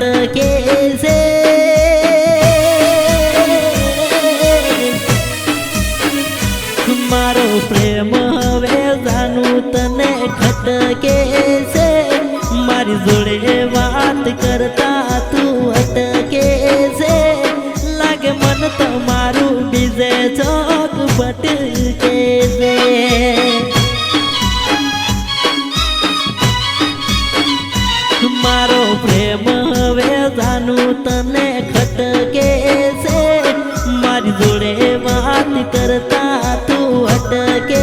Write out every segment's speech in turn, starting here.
மட்ட கேசே જાનું તને ખટકે છે મારી જોડે વાત કરતા તું અટકે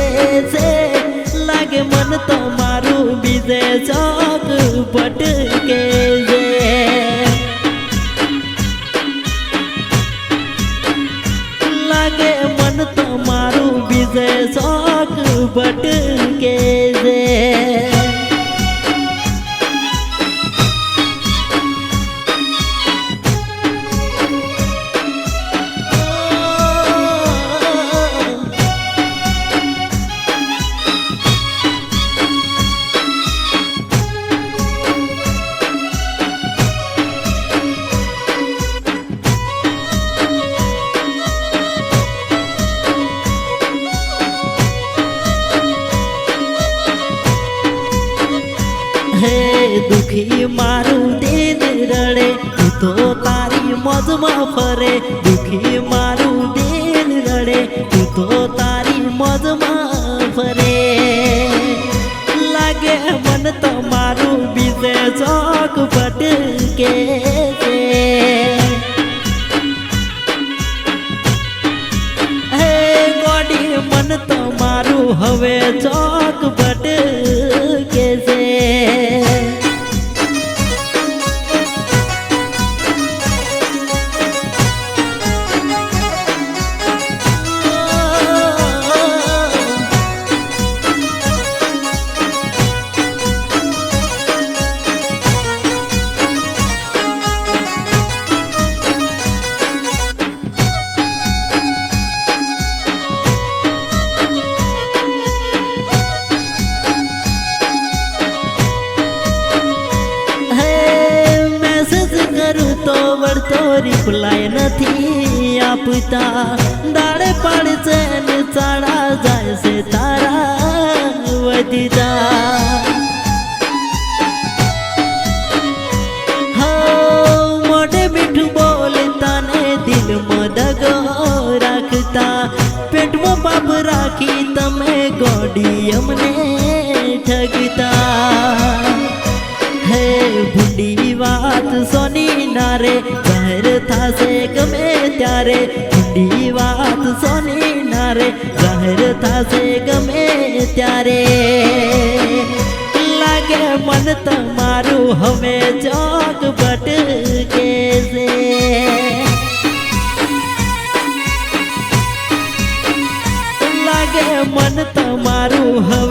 છે લાગે મન તમારું બીજે ચોક ભટકે છે લાગે મન તમારું બીજે ચોક ભટકે છે હે દુખી મારું દિલ રડે તું તારી મોજમાં ફરે. તો રિપ્લાય નથી આપતા. દાડે છે ને ચાળા જાય છે તારા વધીતા પેટમાં પાપ રાખી તમે ગોડી અમને ઠગતા. હે, ભૂંડી વાત સોની નારે ના રે ઠંડી વાત સોની ના રે જાહેર થશે ગમે ત્યારે. લાગે મન તમારું હવે ચોક ભટકે છે લાગે મન તમારું હવે